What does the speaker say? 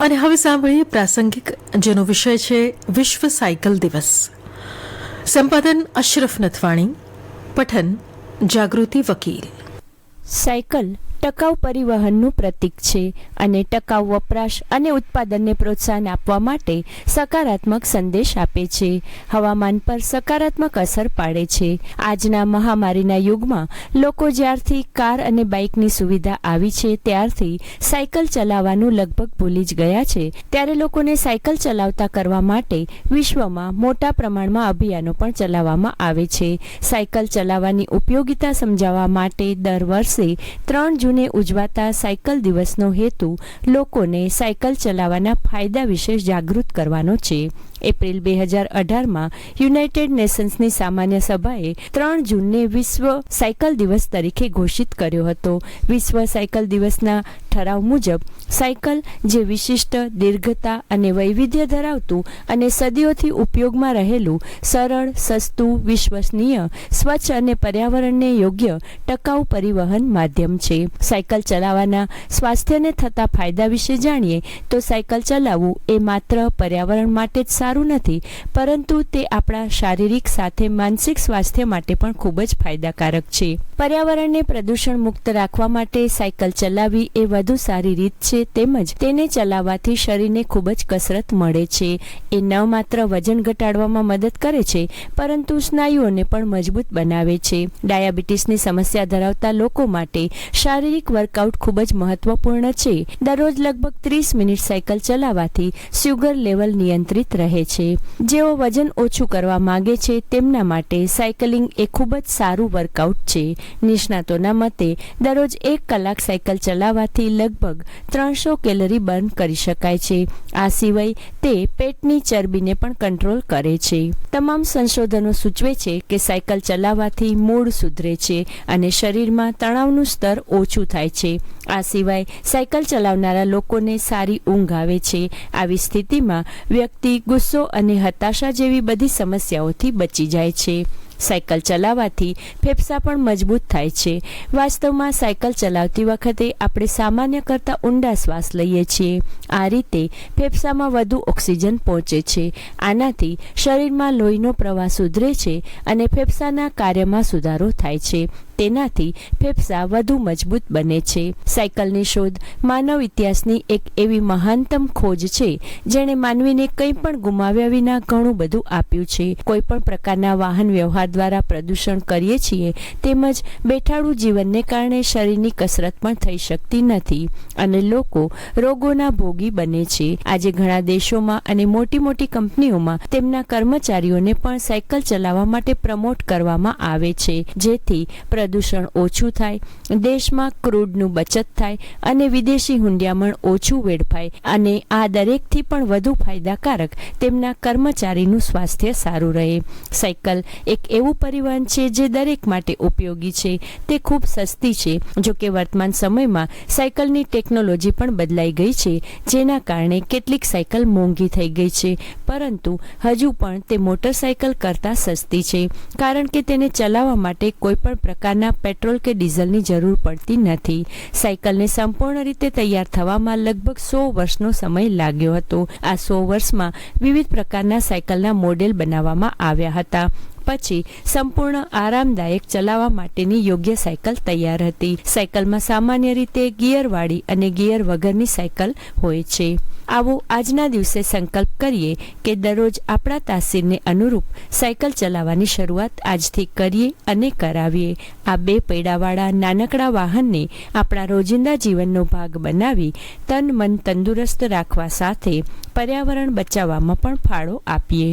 અને હવે સાંભળીએ પ્રાસંગિક, જેનો વિષય છે વિશ્વ સાયકલ દિવસ. સંપાદન અશરફ નથવાણી, પઠન જાગૃતિ વકીલ. સાયકલ ટકાઉ પરિવહનનું પ્રતીક છે અને ટકાઉ વપરાશ અને ઉત્પાદનને પ્રોત્સાહન આપવા માટે સકારાત્મક સંદેશ આપે છે. હવામાન પર સકારાત્મક અસર પાડે છે. આજના મહામારીના યુગમાં લોકો જ્યારથી કાર અને બાઇકની સુવિધા આવી છે, ત્યારથી સાયકલ ચલાવવાનું લગભગ ભૂલી જ ગયા છે. ત્યારે લોકોને સાયકલ ચલાવતા કરવા માટે વિશ્વમાં મોટા પ્રમાણમાં અભિયાનો પણ ચલાવવામાં આવે છે. સાયકલ ચલાવવાની ઉપયોગિતા સમજાવવા માટે દર વર્ષે ત્રણ જૂને ઉજવાતા સાયકલ દિવસનો હેતુ લોકોને સાયકલ ચલાવવાના ફાયદા વિશે જાગૃત કરવાનો છે. એપ્રિલ બે હજાર અઢારમાં યુનાઇટેડ નેશન્સની સામાન્ય સભાએ ત્રણ જૂનને વિશ્વ સાયકલ દિવસ તરીકે ઘોષિત કર્યો હતો. વિશ્વ સાયકલ દિવસના ઠરાવ મુજબ, સાયકલ જે વિશિષ્ટ, દીર્ઘતા અને વૈવિધ્ય ધરાવતું અને સદીઓથી ઉપયોગમાં રહેલું સરળ, સસ્તું, વિશ્વસનીય, સ્વચ્છ અને પર્યાવરણને યોગ્ય ટકાઉ પરિવહન માધ્યમ છે. સાયકલ ચલાવવાના સ્વાસ્થ્યને થતા ફાયદા વિશે જાણીએ તો સાયકલ ચલાવવું એ માત્ર પર્યાવરણ માટે જ સારું નથી, પરંતુ તે આપણા શારીરિક સાથે માનસિક સ્વાસ્થ્ય માટે પણ ખૂબ જ ફાયદાકારક છે. પર્યાવરણને પ્રદૂષણ મુક્ત રાખવા માટે સાયકલ ચલાવવી એ વધુ સારી રીત છે તેમજ તેને ચલાવવાથી શરીરને ખૂબ જ કસરત મળે છે. એ ન માત્ર વજન ઘટાડવામાં મદદ કરે છે, પરંતુ સ્નાયુઓને પણ મજબૂત બનાવે છે. ડાયાબિટીસની સમસ્યા ધરાવતા લોકો માટે શારીરિક વર્કઆઉટ ખૂબ જ મહત્વપૂર્ણ છે. દરરોજ લગભગ ત્રીસ મિનિટ સાયકલ ચલાવવાથી શુગર લેવલ નિયંત્રિત રહે છે, જેઓ વજન ઓછું કરવા માંગે છે, તેમના માટે સાયકલિંગ એ ખૂબ જ સારું વર્કઆઉટ છે. નિષ્ણાતોના મતે, દરરોજ એક કલાક સાયકલ ચલાવવાથી લગભગ ત્રણસો કેલરી બર્ન કરી શકાય છે. આ સિવાય, તે પેટની ચરબીને પણ કંટ્રોલ કરે છે. તમામ સંશોધનો સૂચવે છે કે સાયકલ ચલાવવાથી મૂડ સુધરે છે અને શરીરમાં તણાવનું સ્તર ઓછું થાય છે. આ સિવાય, સાયકલ ચલાવનારા લોકોને સારી ઊંઘ આવે છે. આવી સ્થિતિમાં વ્યક્તિ ગુસ્સો અને હતાશા જેવી બધી સમસ્યાઓથી બચી જાય છે. સાયકલ ચલાવવાથી ફેફસા પણ મજબૂત થાય છે. વાસ્તવમાં સાયકલ ચલાવતી વખતે આપણે સામાન્ય કરતાં ઊંડા શ્વાસ લઈએ છીએ. આ રીતે ફેફસામાં વધુ ઓક્સિજન પહોંચે છે. આનાથી શરીરમાં લોહીનો પ્રવાહ સુધરે છે અને ફેફસાના કાર્યમાં સુધારો થાય છે. તેનાથી ફેફસા વધુ મજબૂત બને છે. સાયકલની શોધ માનવ ઇતિહાસની એક એવી મહાનતમ ખોજ છે, જેણે માનવીને કંઈ પણ ગુમાવ્યા વિના ઘણું બધું આપ્યું છે. કોઈ પણ પ્રકારના વાહન વ્યવહાર દ્વારા પ્રદૂષણ કરીએ છીએ, તેમજ બેઠાડું જીવનને કારણે શરીરની કસરત પણ થઈ શકતી નથી અને લોકો રોગોના ભોગી બને છે. આજે ઘણા દેશોમાં અને મોટી મોટી કંપનીઓમાં તેમના કર્મચારીઓને પણ સાયકલ ચલાવવા માટે પ્રમોટ કરવામાં આવે છે, જેથી પ્રદૂષણ ઓછું થાય, દેશમાં ક્રૂડનું બચત થાય અને વિદેશી હુંડિયામણ ઓછું વેડફાય અને આ દરેકથી પણ વધુ ફાયદાકારક તેમના કર્મચારીનું સ્વાસ્થ્ય સારું રહે. સાયકલ એક એવું પરિવહન છે જે દરેક માટે ઉપયોગી છે. તે ખૂબ સસ્તી છે. જો કે વર્તમાન સમયમાં સાયકલની ટેકનોલોજી પણ બદલાઈ ગઈ છે, જેના કારણે કેટલીક સાયકલ મોંઘી થઈ ગઈ છે. પરંતુ હજુ પણ તે મોટરસાયકલ કરતાં સસ્તી છે, કારણ કે તેને ચલાવવા માટે કોઈપણ પ્રકારના પેટ્રોલ કે ડીઝલની જરૂર પડતી નથી. સાયકલને સંપૂર્ણ રીતે તૈયાર થવામાં લગભગ સો વર્ષનો સમય લાગ્યો હતો. આ સો વર્ષમાં વિવિધ પ્રકારના સાયકલના મોડેલ બનાવવામાં આવ્યા હતા. પછી સંપૂર્ણ આરામદાયક ચલાવવા માટેની યોગ્ય સાયકલ તૈયાર હતી. સાયકલમાં સામાન્ય રીતે ગિયરવાળી અને ગિયર વગરની સાયકલ હોય છે. આવો આજના દિવસે સંકલ્પ કરીએ કે દરરોજ આપણા તાસીરને અનુરૂપ સાયકલ ચલાવવાની શરૂઆત આજથી કરીએ અને કરાવીએ. આ બે પૈડાવાળા નાનકડા વાહનને આપણા રોજિંદા જીવનનો ભાગ બનાવી તન મન તંદુરસ્ત રાખવા સાથે પર્યાવરણ બચાવવામાં પણ ફાળો આપીએ.